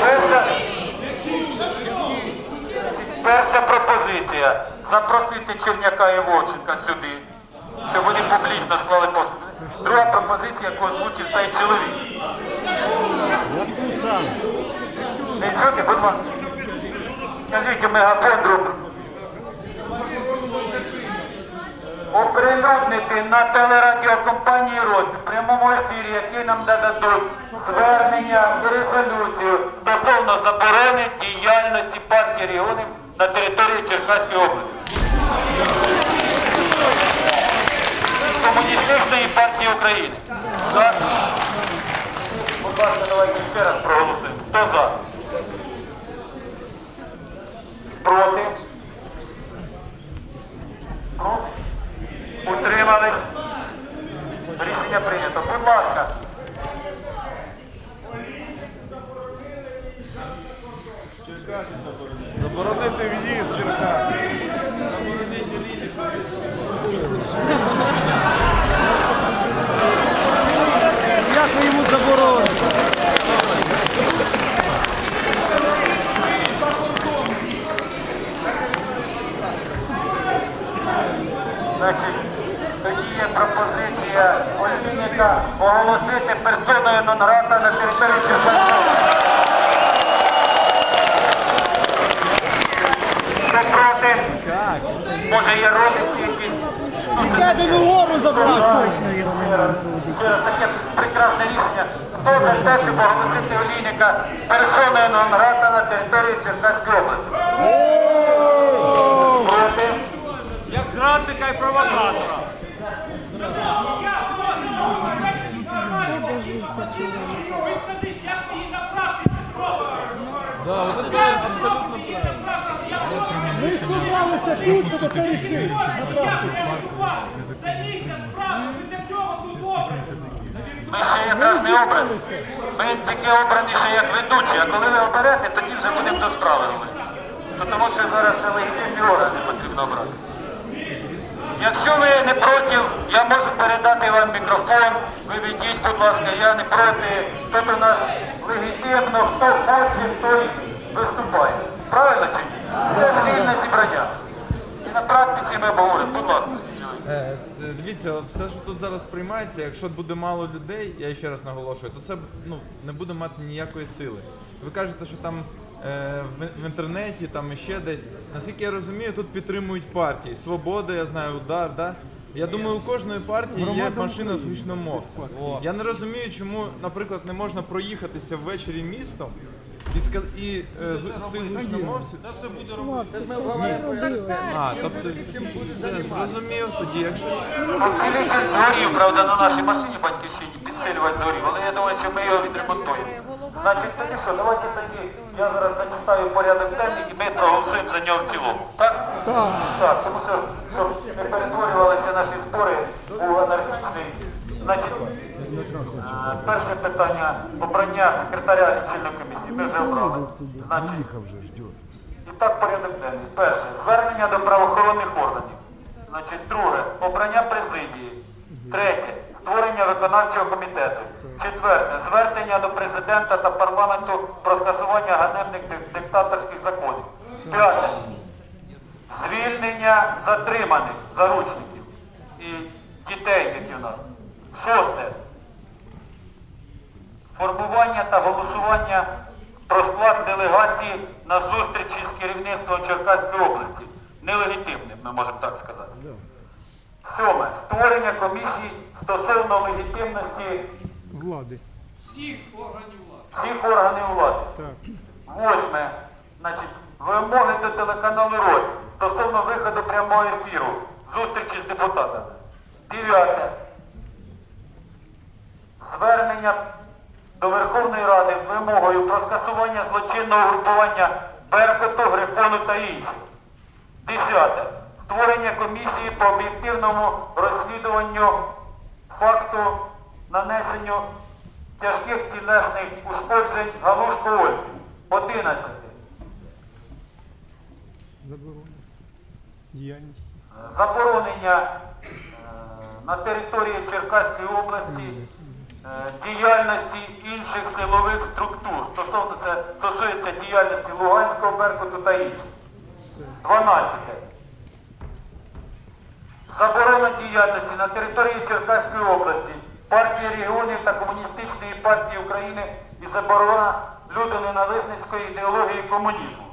Перша, перша пропозиція. Запросити Черняка і Вовченка сюди, щоб вони публічно склали пост. Друга пропозиція, яку озвучив цей чоловік. Не чути, будь ласка. Скажіть, мегафон друг. Оприлюднити на телерадіокомпанії «Рось» в прямому ефірі, який нам дадуть звернення і резолюцію стосовно заборони діяльності партії регіонів на території Черкаської області. Комуністичної партії України. Будь ласка, давайте ще раз проголосуємо. Хто за? Проти? Проти? Утримались? Рішення прийнято. Будь ласка. Заборонити в'їзд в Черкаси. Як ви йому забороните? Пропозиція Ольвінника оголосити персоною нон-грата на території області. Хто проти? Може є родичі якісь? Гору забрав точно. Таке прекрасне рішення. Хто за те, щоб оголосити Олійника персоною нон-грата на території Черкаської області? Проти? Як зрадника і провокатора. Ми ще якраз не обрані. Ми такі обрані ще як ведучі, а коли ви оберете, тоді вже будемо до справи робити. Тому що зараз ще легітимні органи потрібно обрати. Якщо ви не проти, я можу передати вам мікрофон, ви ведіть, будь ласка, я не проти. Тут у нас легітимно, хто хоче, той виступає. Правильно чи ні? Це спільне зібрання. На ми обговоримо, будь ласка. Е, Дивіться, все, що тут зараз приймається, якщо буде мало людей, я ще раз наголошую, то це ну, не буде мати ніякої сили. Ви кажете, що там е, в, в інтернеті, там і ще десь. Наскільки я розумію, тут підтримують партії. Свобода, я знаю, удар, да? Я думаю, у кожної партії є машина з гучномовцем. Я не розумію, чому, наприклад, не можна проїхатися ввечері містом і, сказ- і е, з, з цих гучномовців. А, тобто все, зрозумів тоді, якщо. Зорів, правда, на нашій машині батьківщині підсилювати зорів, але я думаю, що ми його відремонтуємо. Значить, тоді що, давайте тоді, я зараз зачитаю порядок денний і ми проголосуємо за нього в цілому. Так? Так. Так, тому що, щоб не перетворювалися наші спори у анархічний. Значить, перше питання обрання секретаря лічильної комісії. Ми вже обрали. Значить, і так порядок денний. Перше, звернення до правоохоронних органів. Значить, друге, обрання президії. Третє, створення виконавчого комітету. Четверте, звернення до президента та парламенту про скасування ганебних диктаторських законів. П'яте, звільнення затриманих заручників і дітей, які у нас. Шосте, формування та голосування про склад делегації на зустрічі з керівництвом Черкаської області. Нелегітимним, ми можемо так сказати. Сьоме. Створення комісії стосовно легітимності Влади. всіх органів влади. Восьме. Значить, вимоги до телеканалу Рось стосовно виходу прямого ефіру, зустрічі з депутатами. Дев'яте. Звернення до Верховної Ради з вимогою про скасування злочинного групування Беркуту, Грифону та інших. Десяте. Створення комісії по об'єктивному розслідуванню факту нанесенню тяжких тілесних ушкоджень Галушко Ользі. Одинадцяте. Заборонення е, на території Черкаської області діяльності інших силових структур. Це стосується діяльності Луганського Беркуту та інших. 12. Заборона діяльності на території Черкаської області, партії регіонів та Комуністичної партії України і заборона людоненависницької ідеології комунізму.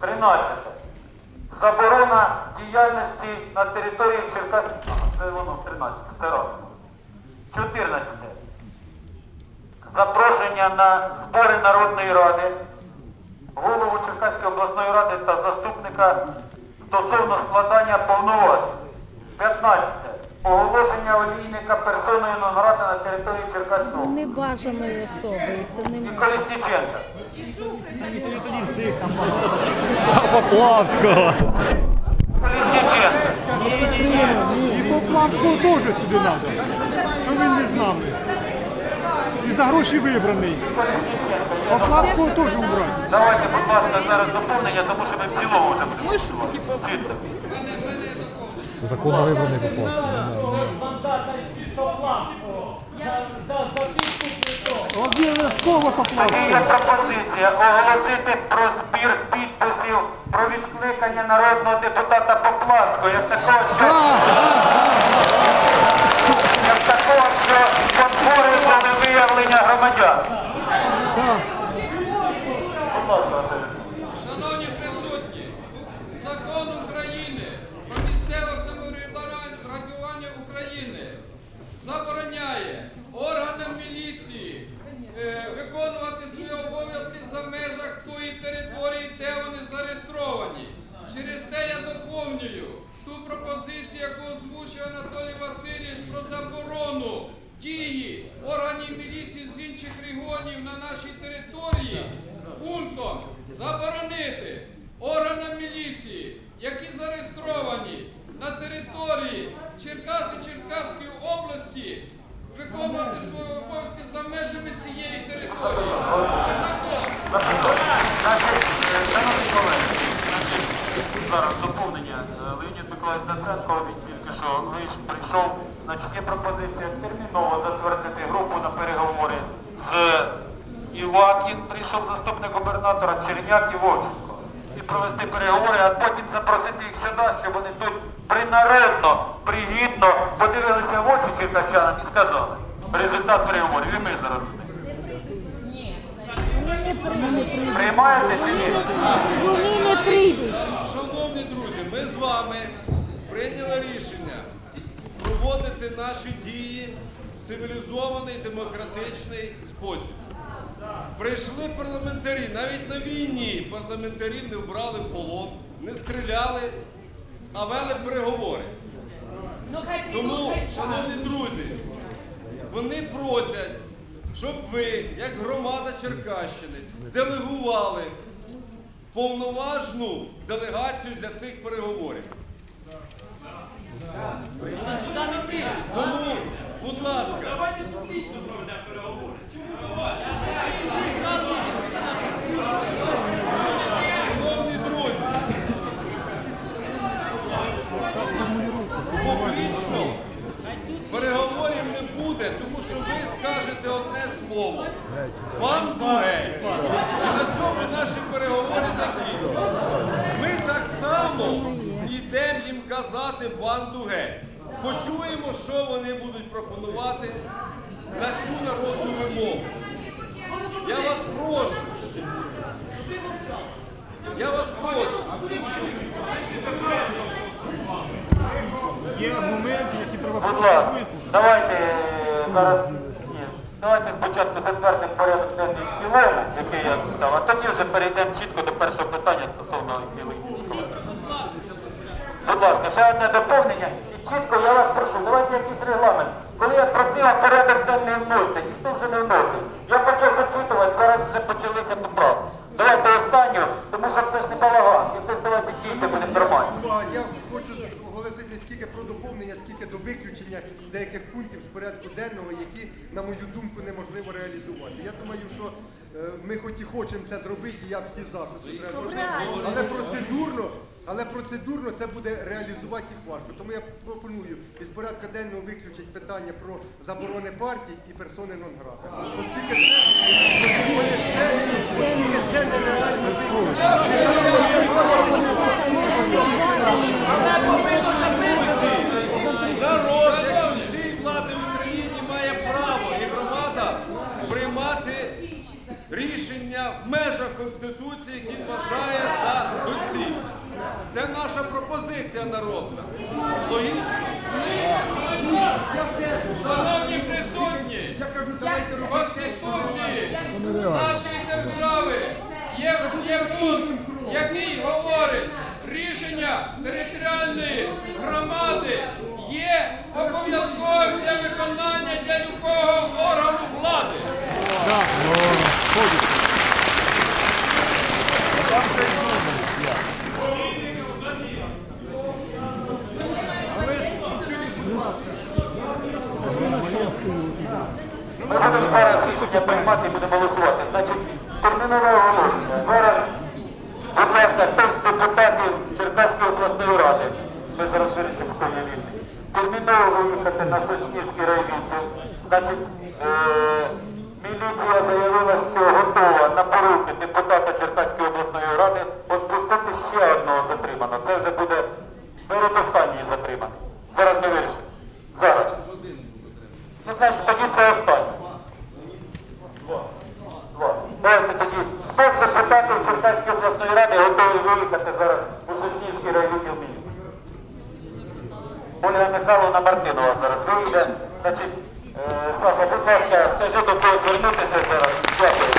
13. Заборона діяльності на території Черкаської... Це воно 13, це раз. 14. Запрошення на збори Народної Ради, голову Черкаської обласної ради та заступника стосовно складання повноважень. 15. Оголошення олійника персоною нон-грата на території Черкаської області. Небажаною особою, це не І. Колісніченка. Поплавського. Колісніченка. І Поплавського теж сюди треба. Що він не з нами? І за гроші вибраний. Поплавського теж убрати. Давайте, будь ласка, зараз доповнення, тому що ми в цілому вже будемо. Чітко. Законно вибраний Поплавський. Обов'язково Є пропозиція оголосити про збір підписів про відкликання народного депутата Поплавського, як такого, що, Так, так, як такого, що спотворює виявлення громадян. Будь ласка, Василь. Шановні присутні, закон України про місцеве самоврядування України забороняє органам міліції е, виконувати свої обов'язки за межах тої території, де вони зареєстровані. Через те я доповнюю ту пропозицію, яку озвучив Анатолій Васильович про заборону дії органів міліції з інших регіонів на нашій території пунктом заборонити органам міліції, які зареєстровані на території Черкаси Черкаської області, виконувати свої обов'язки за межами цієї території. Це закон. Е, зараз доповнення. Е, Леонід Миколаївич Даценко, він тільки що вийш- прийшов. Значить, є пропозиція терміново затвердити групу на переговори з Івакін, прийшов заступник губернатора, Черняк і Вовченко. І провести переговори, а потім запросити їх сюди, щоб вони тут принародно, пригідно подивилися в очі черкащанам і сказали. Результат переговорів. І ми зараз. Приймається чи ні? Вони не прийдуть. Шановні друзі, ми з вами прийняли рішення проводити наші дії в цивілізований демократичний спосіб. Прийшли парламентарі, навіть на війні парламентарів не вбрали в полон, не стріляли, а вели переговори. Тому, шановні друзі, вони просять, щоб ви, як громада Черкащини, делегували повноважну делегацію для цих переговорів. Тому, будь ласка, давайте публічно проведемо переговори. Шановні друзі, публічно переговорів не буде, тому що ви скажете одне слово. Банду геть. І на цьому наші переговори закінчуються. Ми так само йдемо їм казати банду геть. Почуємо, що вони будуть пропонувати на цю народну вимогу. Я вас прошу. Я вас прошу. Є аргументи, які треба просто вислухати. давайте зараз давайте спочатку затвердимо порядок денний в цілому, який я став, а тоді вже перейдемо чітко до першого питання стосовно білих. Будь ласка, ще одне доповнення. І чітко я вас прошу, давайте якийсь регламент. Коли я просив порядок денний вносити, ніхто вже не вносив. Я почав зачитувати, зараз вже почалися поправки. Давайте останню, тому що це ж не балаган. Якось давайте дійте, буде нормально. Ну, а я хочу оголосити не скільки про доповнення, скільки до виключення деяких пунктів з порядку денного, які, на мою думку, неможливо реалізувати. Я думаю, що е, ми хоч і хочемо це зробити, і я всі за. що це треба зробити. Але процедурно Але процедурно це буде реалізувати їх важко. Тому я пропоную із порядку денного виключити питання про заборони партій і персони нон-грата. Оскільки це, оскільки це нереально. Народ, як і всі влади в Україні, має право і громада приймати рішення в межах Конституції, які вважає за доцільне. Це наша пропозиція народна. Логічно? Шановні присутні, Конституції нашої держави є, є пункт, який говорить, рішення територіальної громади є обов'язковим для виконання для любого органу влади. Ми будемо зараз рішення приймати і будемо голосувати. Значить, термінове оголошення. Зараз, будь ласка, хтось з депутатів Черкаської обласної ради, ми зараз вирішимо, хто є вільний. Терміново виїхати на Соснівський райвідділ. Значить, е, міліція заявила, що готова на поруки депутата Черкаської обласної ради відпустити ще одного затриманого. Це вже буде передостанній затриманий. Зараз ми вирішимо. Зараз. Ну, значить, тоді це останнє. Два. Давайте тоді. Хто з депутатів Черкаської обласної ради готові виїхати зараз у Соснівський райвідділ міліції? Ольга Михайловна Мартинова зараз вийде. Значить, е, Саша, будь ласка, скажи до кого звернутися зараз. Дякую.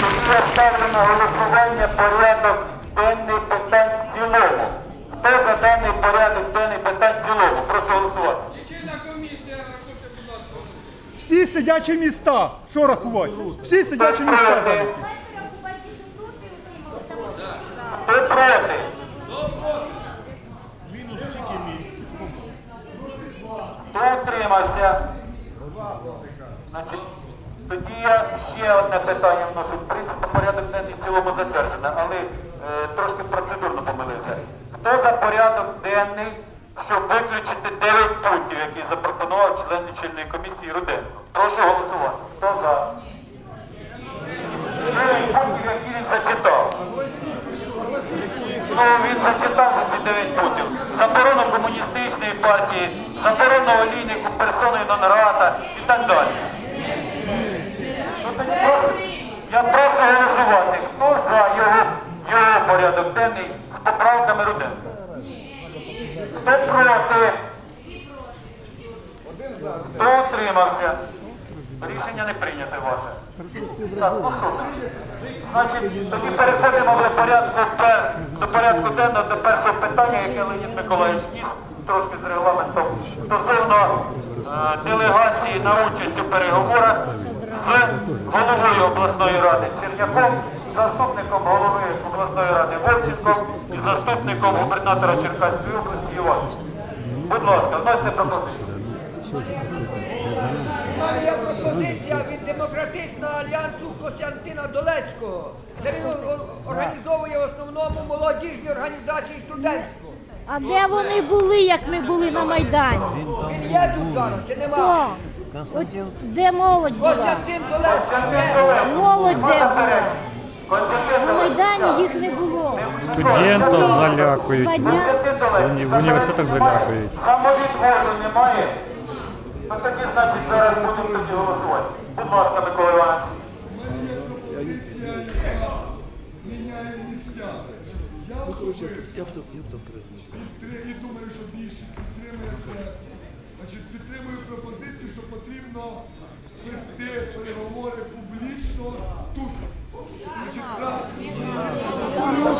Тоді я ставлю на голосування порядок денний питань в цілому. Хто за даний порядок денний питань в цілому? Прошу голосувати. Лічильна комісія, рахуйте, будь ласка. Всі сидячі міста. Що рахувати? Всі сидячі міста зайняті. Хто проти? Хто утримався? Значить, тоді я ще одне питання вношу. В принципі, порядок денний в цілому затверджений, але е, трошки процедурно помилився. Хто за порядок денний, щоб виключити 9 пунктів, які запропонував член лічильної комісії Руденко? Прошу голосувати. Хто за? 9 пунктів, які він зачитав. Ну, він зачитав за ці 9 пунктів. Заборону комуністичної партії, заборону олійнику персоною нон-грата і так далі. Я прошу голосувати. Хто за його, його порядок денний? Хто проти? Хто утримався? Рішення не прийняте ваше. Так, ну що? Значить, тоді переходимо до порядку, до порядку денного, до першого питання, яке Леонід Миколаївич ніс, трошки з регламентом, стосовно е, делегації на участь у переговорах з головою обласної ради Черняком, заступником голови обласної ради Вовченком і заступником губернатора Черкаської області Івановичем. Будь ласка, вносьте пропозицію. У мене є пропозиція від Демократичного альянсу Костянтина Долецького. Це він організовує в основному молодіжні організації студентську. А де вони були, як ми були на Майдані? Він є тут зараз, чи Хто? нема? От де молодь була? Костянтин Долецький. є. Молодь де була? На Майдані їх не було. Студентів залякують. Два дня. Уні- В університетах залякують. Самовідводу немає. Ну тоді, значить, зараз будемо тоді голосувати. Будь ласка, Микола Іванович. У мене є пропозиція, яка міняє місця. Я особисто і думаю, що більшість підтримує це. Значить, підтримую пропозицію, що потрібно вести переговори публічно тут.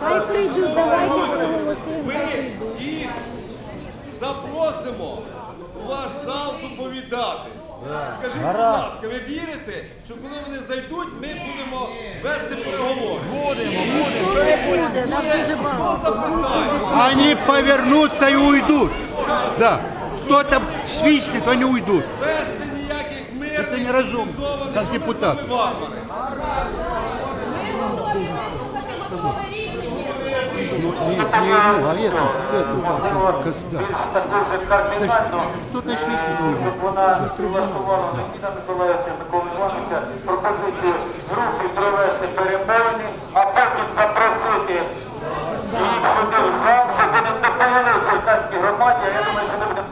Хай прийдуть, давайте проголосуємо. Ми їх запросимо у ваш зал доповідати. Скажіть, будь ласка, ви вірите, що коли вони зайдуть, ми будемо вести переговори? Ніхто не буде, нам дуже багато. Они повернутся и уйдут. Да. Кто там свистнет, они уйдут. Вести ніяких мирних Це неразумно, цивілізованих як депутат. що ми варвари. Ну, не, не, ну, а эту, эту, как, Казда. Значит. Тут на свистнет Щоб уйдут. вона влаштувала Леоніда Миколаївича Миколи Івановича пропозицію групі провести перемовини, а потім запросити їх сюди в зал, щоб вони доповіли в громаді, а я думаю, що не будемо